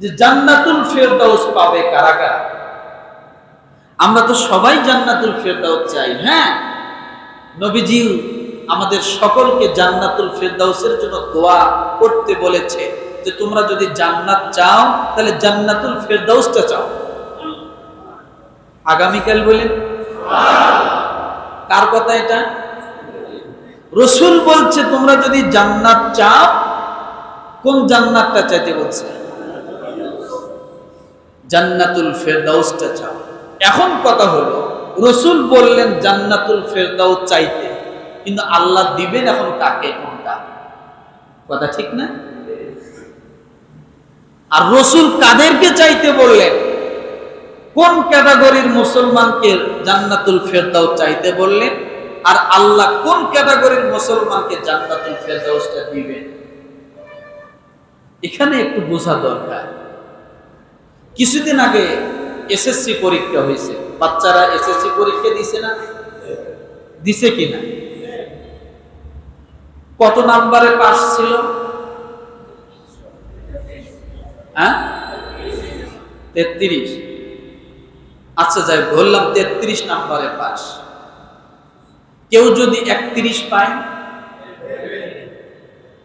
যে জান্নাতুল ফেরদাউস পাবে কারা কারা? আমরা তো সবাই জান্নাতুল ফেরদাউস চাই হ্যাঁ? নবীজি আমাদের সকলকে জান্নাতুল ফেরদাউসের জন্য দোয়া করতে বলেছে যে তোমরা যদি জান্নাত চাও, তাহলে জান্নাতুল ফেরদাউসটা চাও। আগামীকাল বলেন কার কথা এটা? রসুল বলছে, তোমরা যদি জান্নাত চাও, কোন জান্নাতটা চাইতে বলছে? জান্নাতুল ফেরদাউসটা চাও। এখন কথা হলো, রসুল বললেন জান্নাতুল ফেরদাউস চাইতে, কিন্তু আল্লাহ দিবেন এখন কাকে কোনটা? কথা ঠিক না? আর রসুল কাদেরকে চাইতে বললেন? কোন ক্যাটাগরির মুসলমানকে জান্নাতুল ফেরদাউস চাইতে বললেন? আর আল্লাহ কোন ক্যাটাগরির মুসলমানকে জান্নাতুল ফেরদাউসটা দিবেন? এখানে একটু বোঝা দরকার। কিছুদিন আগে এসএসসি পরীক্ষা হয়েছে। বাচ্চারা এসএসসি পরীক্ষা দিছে না? দিছে কিনা কত নাম্বারে পাস ছিল? হ্যাঁ? তেত্রিশ। আচ্ছা যাই ধরলাম তেত্রিশ নাম্বারে পাস কেউ যদি একত্রিশ পায়?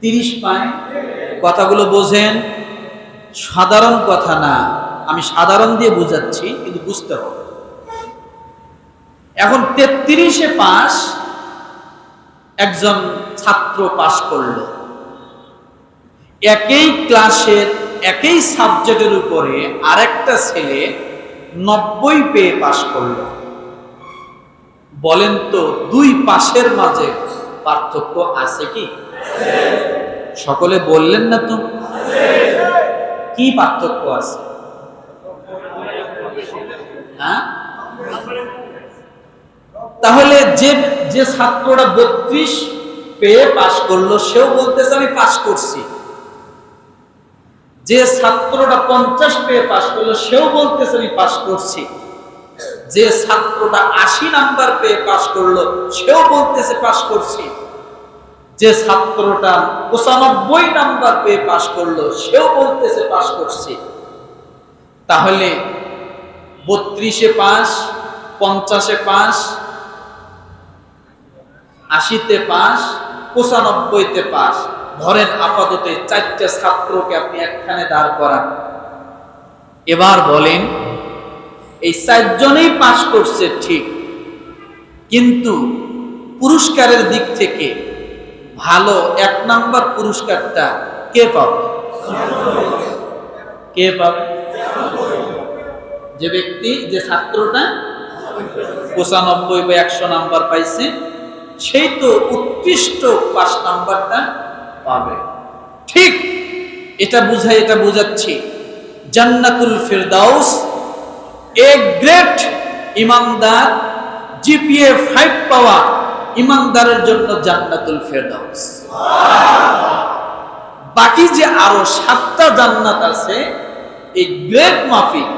তিরিশ পায়? কথাগুলো বোঝেন? সাধারণ কথা না। আমি সাধারণ দিয়ে বুঝাচ্ছি, কিন্তু বুঝতে হবে। এখন তেত্রিশে পাস একজন ছাত্র পাশ করল। একই ক্লাসের একই সাবজেক্টের উপরে আরেকটা ছেলে নব্বই পেয়ে পাশ করল। বলেন তো, দুই পাশের মাঝে পার্থক্য আছে কি? সকলে বললেন না তো? কি পার্থক্য আছে? তাহলে যে যে ছাত্রটা বত্রিশ পেয়ে পাশ করল, সেও বলতেছে, আমি পাশ করছি। যে ছাত্রটা পঞ্চাশ পেয়ে পাশ করল, সেও বলতেছে, আমি পাশ করছি। যে ছাত্রটা আশি নাম্বার পেয়ে পাশ করল, সেও বলতেছে, পাশ করছি। যে ছাত্রটা পঁচানব্বই নাম্বার পেয়ে পাশ করল, সেও বলতেছে, পাশ করছি। তাহলে বত্রিশে পাস পঞ্চাশে পাস আশিতে পাস পঁচানব্বইতে পাস ধরেন আপাতত চারটে ছাত্রকে আপনি একখানে দাঁড় করান। এবার বলেন, এই চারজনেই পাশ করছে ঠিক, কিন্তু পুরস্কারের দিক থেকে ভালো এক নাম্বার পুরস্কারটা কে পাবে? কে পাবে? যে ব্যক্তি, যে ছাত্রটা পঁচানব্বই বা একশো নাম্বার পাইছে, সেই তো উৎকৃষ্ট পাঁচ নাম্বারটা পাবে। ঠিক এটা বুঝাই, এটা বুঝাচ্ছি। জান্নাতুল ফিরদাউস, এ গ্রেট ইমানদার, জিপিএ ফাইভ পাওয়া ইমানদারের জন্য জান্নাতুল ফেরদাউস। বাকি যে আরও সাতটা জান্নাত আছে, এই গ্রেট মাফিক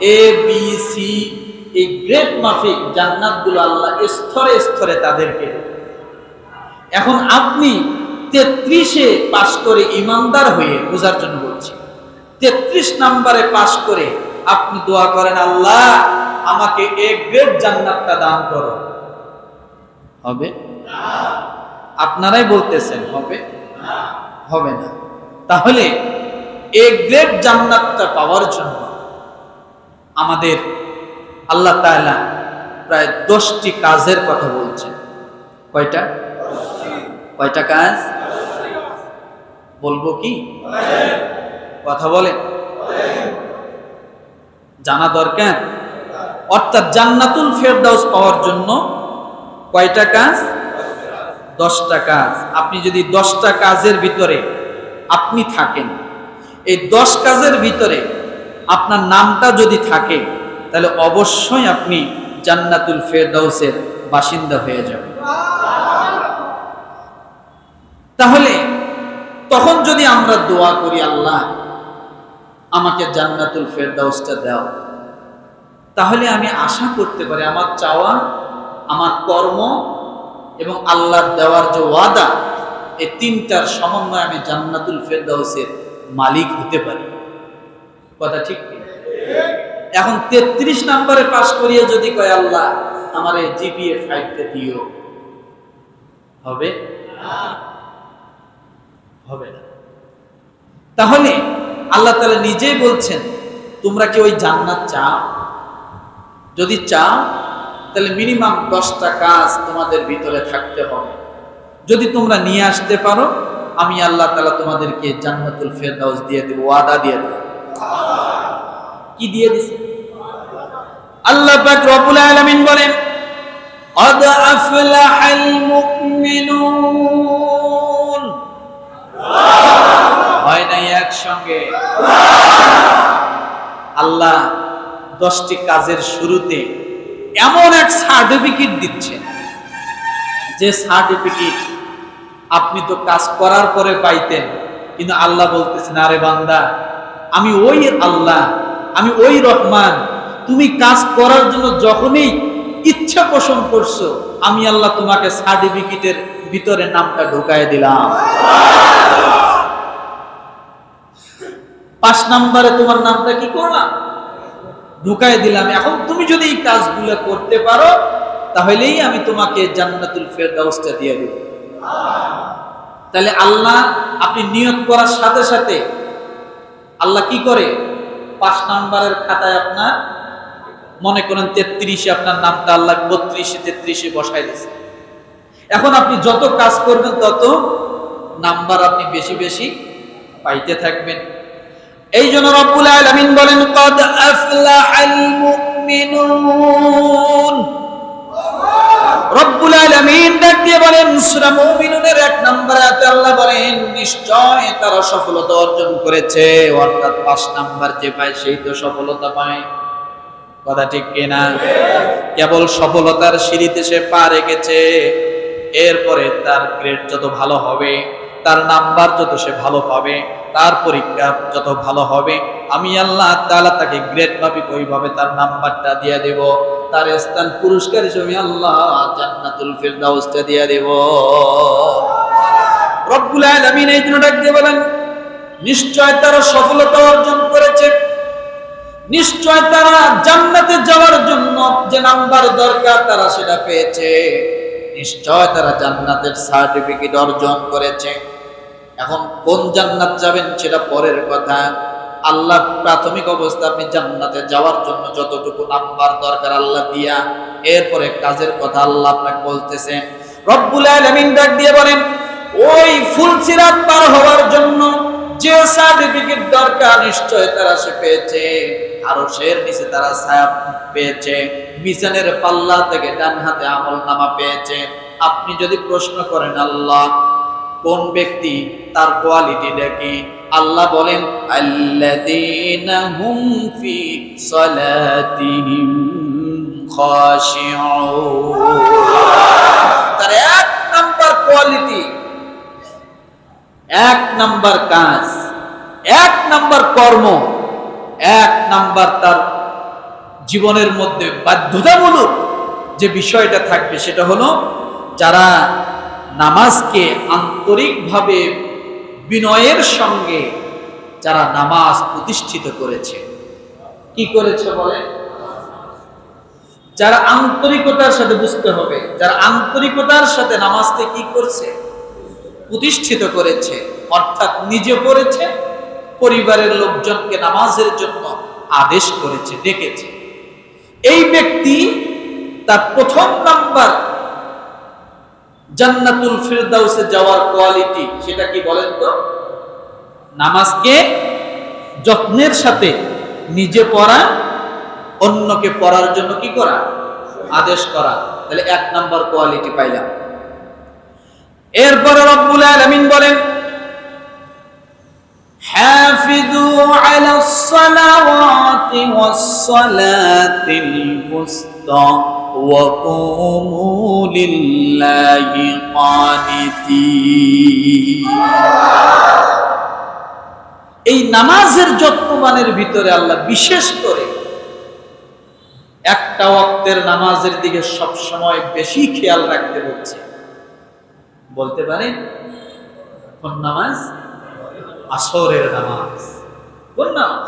এ বি সি এই মাফিক জান্নাতগুলো আল্লাহ স্তরে স্তরে তাদেরকে এখন আপনি তেত্রিশে পাশ করে ইমানদার হয়ে বোঝার জন্য বলছি, তেত্রিশ নাম্বারে পাশ করে আপনি দোয়া করেন, আল্লাহ, আমাকে এ জান্নাতটা দান করো। হবে? আপনারাই বলতেছেন, হবে? হবে না। তাহলে এ গ্রেট জান্নাতটা পাওয়ার জন্য আমাদের আল্লাহ তাআলা প্রায় দশটি কাজের কথা বলছেন। কয়টা? কয়টা কাজ? বলব কি? কথা বলেন। জানা দরকার? অর্থাৎ জান্নাতুল ফেরদাউস পাওয়ার জন্য কয়টা কাজ? দশটা কাজ। আপনি যদি দশটা কাজের ভিতরে আপনি থাকেন, এই দশ কাজের ভিতরে আপনার নামটা যদি থাকে, তাহলে অবশ্যই আপনি জান্নাতুল ফেরদাউসের বাসিন্দা হয়ে যাবেন। তাহলে তখন যদি আমরা দোয়া করি, আল্লাহ, আমাকে জান্নাতুল ফেরদাউসটা দাও। তাহলে আমি আশা করতে পারি আমার চাওয়া, আমার কর্ম এবং আল্লাহর দেওয়ার যে ওয়াদা এই তিনটার সমন্বয়ে আমি জান্নাতুল ফেরদাউসের মালিক হতে পারি। কথা ঠিক এখন তেত্রিশ নাম্বারে পাশ করিয়ে যদি কয় আল্লাহ, আমার এই জিপিএ ফাইভটা দিও। হবে? হবে না। তাহলে আল্লাহ তালা নিজেই বলছেন, তোমরা কি ওই জান্নাত চাও? যদি চাও, তাহলে মিনিমাম দশটা কাজ তোমাদের ভিতরে থাকতে হবে। যদি তোমরা নিয়ে আসতে পারো, আমি আল্লাহ তালা তোমাদেরকে জান্নাতুল ফেরদাউস দিয়ে দেবো, ওয়াদা দিয়ে দেবো। কি দিয়ে দিছে আল্লাহ পাক রব্বুল আলামিন বলেন قد أفلح المؤمنون হয় নাই একসঙ্গে আল্লাহ দশটি কাজের শুরুতে এমন এক সার্টিফিকেট দিচ্ছেন যে সার্টিফিকেট আপনি তো কাজ করার পরে পাইতেন কিন্তু আল্লাহ বলতেছেন আরে বান্দা আমি ওই আল্লাহ, আমি ওই রহমান। তুমি কাজ করার জন্য যখনই ইচ্ছা পোষণ করছ, আমি আল্লাহ তোমাকে সার্টিফিকেটের ভিতরে নামটা ঢুকায় দিলাম। পাঁচ নাম্বারে তোমার নামটা কি করলাম? ঢুকায় দিলাম। এখন তুমি যদি এই কাজগুলো করতে পারো, তাহলেই আমি তোমাকে জান্নাতুল ফেরদাউসটা দিয়ে দেব। তাহলে আল্লাহ আপনি নিয়ত করার সাথে সাথে আল্লাহ কি করে? পাঁচ নাম্বারের খাতায় আপনার মনে করেন তেত্রিশে আপনার নামটা আল্লাহ বত্রিশে, তেত্রিশে বসাই দিয়েছে। এখন আপনি যত কাজ করবেন তত নাম্বার আপনি বেশি বেশি পাইতে থাকবেন। এই জন্য রব্বুল আলামিন বলেন, কদ আফলাহাল রব্বুল আলামিন ডাক দিয়ে বলেন, সূরা মুমিনুনের এক নম্বর আয়াতে আল্লাহ বলেন, নিশ্চয় তারা সফলতা অর্জন করেছে। অর্থাৎ পাঁচ যে পায়, সেই তো সফলতা পায়। কথা ঠিক কিনা? কেবল সফলতার সিঁড়িতে সে পা রেখেছে, এরপরে তার গ্রেড যত ভালো হবে, তার নাম্বার যত সে ভালো পাবে, তার পরীক্ষা যত ভালো হবে, আমি আল্লাহ তাআলা তাকে গ্রেড পাবি ওইভাবে তার নাম্বারটা দিয়ে দেব। তার স্থান পুরস্কার হিসেবে আল্লাহ জান্নাতুল ফিরদাউসটা দিয়ে দেব। রব্বুল আলামিন এই জন্য ডাক দিয়ে বলেন, নিশ্চয় তারা সফলতা অর্জন করেছে। নিশ্চয় তারা জান্নাতে যাওয়ার জন্য যে নাম্বার দরকার তারা সেটা পেয়েছে। নিশ্চয় তারা জান্নাতের সার্টিফিকেট অর্জন করেছে। এখন কোন জান্নাত যাবেন সেটা পরের কথা। আল্লাহ প্রাথমিক অবস্থা আপনি জান্নাতে যাওয়ার জন্য যতটুকু নাম্বার দরকার আল্লাহ দিয়া। এরপরে কাজের কথা আল্লাহ আপনাকে বলতেছেন রব্বুল আলামিন ডাক দিয়ে বলেন, ওই ফুলসিরাত পার হওয়ার জন্য যে সার্টিফিকেট দরকার নিশ্চয় তারা সে পেয়েছে। আরও শের নিচে তারা ছায়া পেয়েছে মিজানের পাল্লা থেকে ডান হাতে আমল নামা পেয়েছে। আপনি যদি প্রশ্ন করেন, আল্লাহ, কোন ব্যক্তি তার কোয়ালিটি দেখি আল্লাহ বলেন, আল্লাযীনা হুম ফি সালাতিহিম খাশিউন। তার এক নাম্বার কোয়ালিটি, এক নাম্বার কাজ, এক নাম্বার কর্ম, এক নাম্বার তার জীবনের মধ্যে বাধ্যতামূলক যে বিষয়টা থাকবে সেটা হলো, যারা নামাজকে আন্তরিকভাবে বিনয়ের সঙ্গে যারা নামাজ প্রতিষ্ঠিত করেছে। কি করেছে বলে? যারা আন্তরিকতার সাথে বুঝতে হবে, যারা আন্তরিকতার সাথে নামাজকে কি করছে? প্রতিষ্ঠিত করেছে, অর্থাৎ নিজে পড়েছে, পরিবারের লোকজনকে নামাজের জন্য আদেশ করেছে, ডেকেছে। এই ব্যক্তি তার প্রথম নাম্বার জান্নাতুল ফিরদাউসে যাওয়ার কোয়ালিটি, সেটা কি বলেন তো? নামাজকে যত্নের সাথে নিজে পড়া, অন্যকে পড়ার জন্য কি করা? আদেশ করা। তাহলে এক নাম্বার কোয়ালিটি পাইলাম। এরপরে রব্বুল আলামিন বলেন হাফিজু আলাস সালাওয়াতি ওয়াস সালাতিল মুস্তা وقوموا لله قانتين এই নামাজের যত্নবানের ভিতরে আল্লাহ বিশেষ করে একটা ওয়াক্তের নামাজের দিকে সব সময় বেশি খেয়াল রাখতে বলছে বলতে পারেন কোন নামাজ আসরের নামাজ কোন নামাজ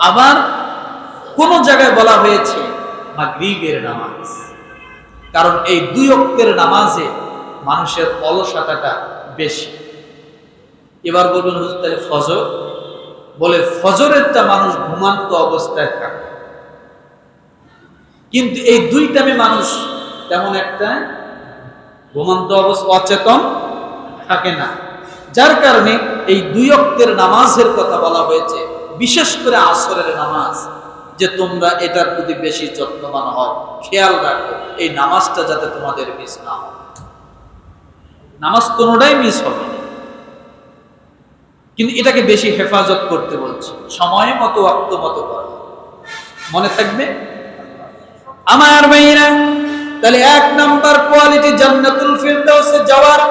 আবার কোন জায়গায় বলা হয়েছে মাগরিবের নামাজ। কারণ এই দুই অক্টের নামাজে মানুষের অলসতাটা বেশি। এবার বলবেন, হুজুর, তাহলে ফজর? বলে, ফজরেরটা মানুষ ঘুমান্ত অবস্থায় থাকে। কিন্তু এই দুই টাইমে মানুষ তেমন একটা ঘুমান্ত অবস্থা, অচেতন থাকে না। যার কারণে এই দুই অক্টের নামাজের কথা বলা হয়েছে, বিশেষ করে আসরের নামাজ। যে তোমরা এটার প্রতি বেশি যত্নবান হও। খেয়াল রাখো, এই নামাজটা যাতে তোমাদের মিস না হয়। নামাজ কোনোটাই মিস হবে কিন্তু এটাকে বেশি হেফাজত করতে বলছে, সময় মতো অক্ত মতো করো। মনে থাকবে? আমার মেয়েরা, তাহলে এক নাম্বার কোয়ালিটি জান্নাতুল ফিরদাউসে যাওয়ার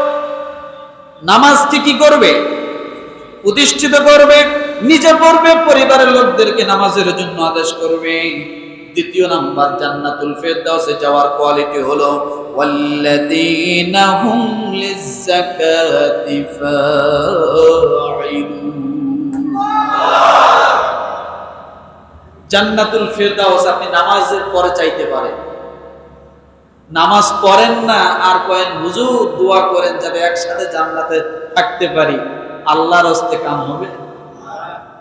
নামাজটি কি করবে, প্রতিষ্ঠিত করবে নিজে পড়বে, পরিবারের লোকদেরকে নামাজের জন্য আদেশ করবে। দ্বিতীয় নাম্বার, জান্নাতুল ফেরদাউসে যাওয়ার কোয়ালিটি হলো জান্নাতুল ফেরদাউস, আপনি নামাজের পরে চাইতে পারেন। নামাজ পড়েন না, আর কয়েন, হুজুর, দোয়া করেন, যাতে একসাথে জান্নাতে থাকতে পারি। আল্লাহর হস্তে কাম হবে।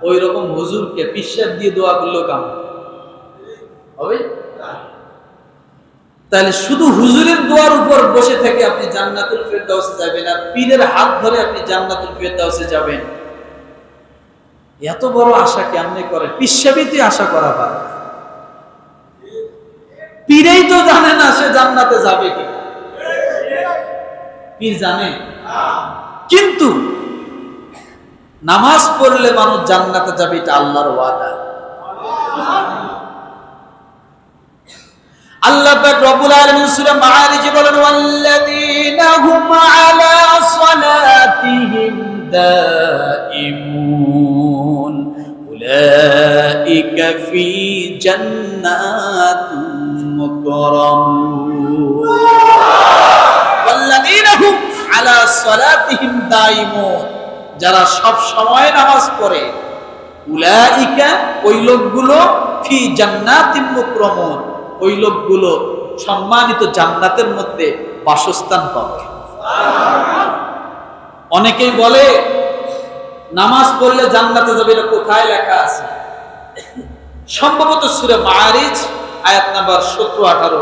ওই রকম হুজুরকে পিসাব দিয়ে দোয়া করলেও কাম হবে। হবে? তাহলে শুধু হুজুরের দোয়ার উপর বসে থেকে আপনি জান্নাতুল ফেরদাউসে যাবেন আর পীরের হাত ধরে আপনি জান্নাতুল ফেরদাউসে যাবেন। এত বড় আশা কেমনে করে? পিসাবিতে আশা করা পারে পীরেই তো জানে না সে জান্নাতে যাবে কি পীর জানে? কিন্তু নামাজ পড়লে মানুষ জান্নাতে যাবে এটা আল্লাহর ওয়াদা। আল্লাহ পাক রব্বুল আলামিন সূরা মাআরিজে বলেন ওয়াল্লাযীনা হুম আলা সালাতিহিম দাইমুন উলাইকা ফি জান্নাতিন মুকরামুন। ওয়াল্লাযীনা হুম আলা সালাতিহিম দাইমুন যারা সব সময় নামাজ পড়ে, উলাইকা ওই লোকগুলো ফি জান্নাতিন ওই লোকগুলো সম্মানিত জান্নাতের মধ্যে বাসস্থান পাবে। অনেকেই বলে, নামাজ পড়লে জান্নাতে যাবে এটা কোথায় লেখা আছে? সম্ভবত সুরে মারিজ আয়াত নাম্বার সতেরো, আঠারো,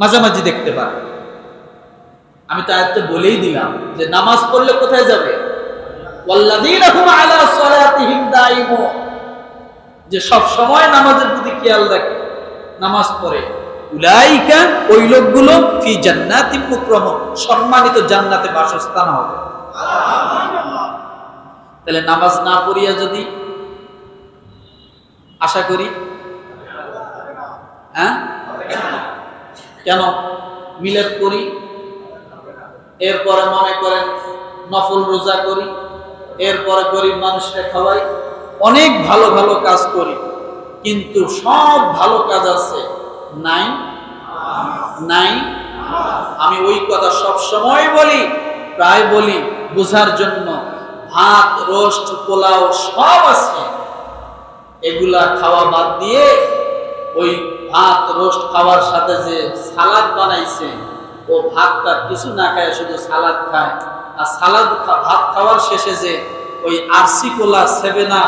মাঝামাঝি দেখতে পারে আমি তো আয়াতটা বলেই দিলাম যে নামাজ পড়লে কোথায় যাবে ওয়াল্লাযীনা হুম আলা সালাতিহিম দাইমুন যে সব সময় নামাজের প্রতি খেয়াল রাখে, নামাজ পড়ে। উলাইকা ওই লোকগুলো ফি জান্নাতিন মুকরামুন, সম্মানিত জান্নাতে বাসস্থান হবে। তাহলে নামাজ না পড়িয়া যদি, আশা করি হ্যাঁ? কেন? মিলাদ করি, এরপরে মনে করেন নফল রোজা করি এরপরে গরিব মানুষকে খাওয়াই। অনেক ভালো ভালো কাজ করি, কিন্তু সব ভালো কাজ আছে। নাই নাই, আমি ওই কথা সব সময় বলি, প্রায় বলি, বোঝার জন্য। ভাত, রোস্ট, পোলাও সব আছে। এগুলা খাওয়া বাদ দিয়ে ওই ভাত, রোস্ট খাওয়ার সাথে যে সালাদ বানাইছে, ও ভাতটা কিছু না খায়, শুধু সালাদ খায়। আর সালাদ ভাত খাওয়ার শেষে যে ওই আরসি কোলা, সেভেনা,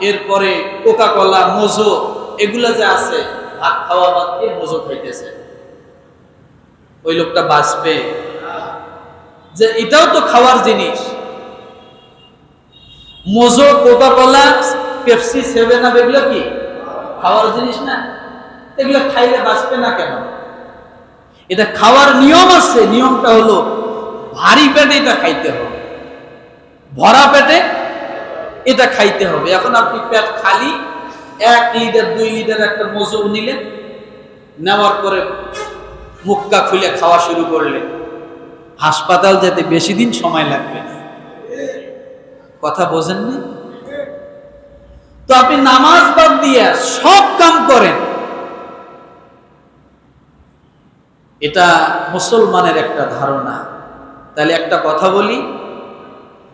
এরপরে কোকা কোলা মোজো, এগুলা যে আছে, ভাত খাওয়া বাদ দিয়ে মোজো খাইতেছে। ওই লোকটা বাঁচবে। যে এটাও তো খাওয়ার জিনিস। Mojo Coca Cola Pepsi, seven, এগুলো কি? খাওয়ার জিনিস না। এগুলো খাইলে বাঁচবে না কেন? এটা খাওয়ার নিয়ম আছে। নিয়মটা হলো ভারী পেটে এটা খাইতে হবে। ভরা পেটে এটা খাইতে হবে। এখন আপনি পেট খালি, এক লিটার, দুই লিটার একটা মজু নিলেন, নেওয়ার পরে মুক্কা খুলে খাওয়া শুরু করলেন। হাসপাতাল যেতে বেশি দিন সময় লাগবে না। কথা বোঝেন না? তো আপনি নামাজ বাদ দিয়ে সব কাম করেন। এটা মুসলমানের একটা ধারণা। তাহলে একটা কথা বলি।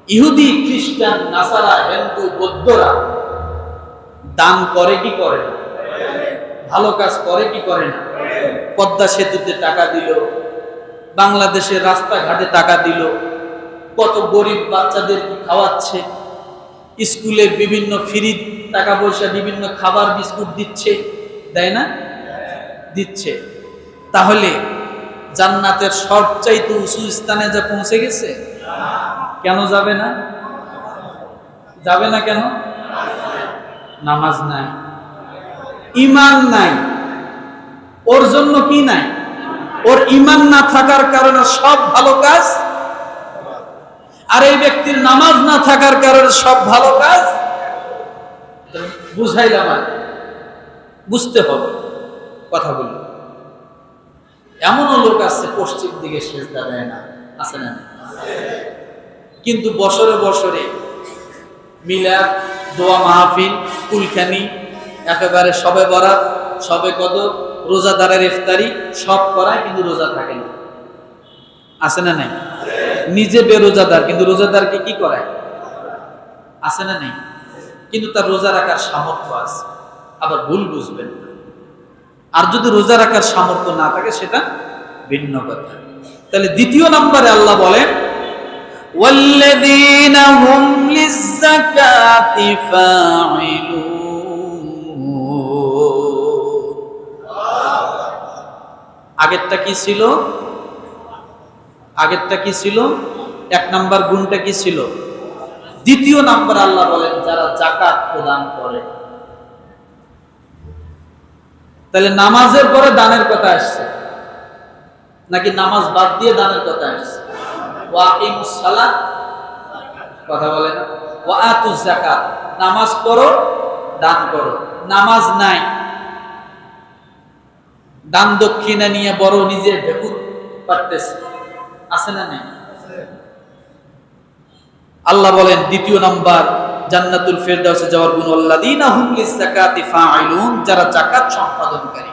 ইহুদি, খ্রিস্টান, নাসারা, হিন্দু, বৌদ্ধরা দান করে কি করে না? ভালো কাজ করে কি করে না? পদ্মা সেতুতে টাকা দিল, বাংলাদেশের রাস্তাঘাটে টাকা দিল, কত গরিব বাচ্চাদের খাওয়াচ্ছে, স্কুলে বিভিন্ন ফ্রি টাকা পয়সা বিভিন্ন খাবার, বিস্কুট দিচ্ছে, দেয় না? দিচ্ছে। তাহলে জান্নাতের সবচাইতে উঁচু স্থানে যা পৌঁছে গেছে? কেন যাবে না? যাবে না কেন? নামাজ নাই। ইমান নাই। ওর জন্য কি নাই? ওর ইমান না থাকার কারণে সব ভালো কাজ? আর এই ব্যক্তির নামাজ না থাকার কারণে সব ভালো কাজ? বুঝাইলাম বুঝতে হবে। কথাগুলো এমনও লোক আছে, পশ্চিম দিকে সেজদা দেয় না। আছে না? কিন্তু বছরে বছরে মিলাদ, দোয়া মাহফিল, কুলখানি, একেবারে সবে বরাত, সবে কদর, রোজাদারের ইফতারি, সব করায় কিন্তু রোজা থাকে না। আছে না নাই? নিজে বেরোজাদার, কিন্তু রোজাদারকে কি করায়? আছে না নেই? কিন্তু তার রোজা রাখার সামর্থ্য আছে। আবার ভুল বুঝবেন। আর যদি রোজা রাখার সামর্থ্য না থাকে সেটা ভিন্ন কথা তাহলে দ্বিতীয় নম্বরে আল্লাহ বলেন والذين هم للزكاة فاعلون আগেরটা কি ছিল আগেরটা কি ছিল এক নাম্বার গুণটা কি ছিল দ্বিতীয় নাম্বার আল্লাহ বলেন যারা জাকাত প্রদান করে তাহলে নামাজের পরে দানের কথা আসছে। নাকি নামাজ বাদ দিয়ে দানের কথা আসছে? কথা বলে না। নামাজ পড়ো, দান করো। নামাজ নাই। দান দক্ষিণা নিয়ে বড় নিজে ঢেকুর পারতেছে আছে না নেই? আল্লাহ বলেন, দ্বিতীয় নাম্বার জান্নাতুল ফেরদাউসে যাওয়ার গুণ আল্লাযীনা হুম লিযাকাতি ফাঈলুন যারা যাকাত সম্পাদনকারী।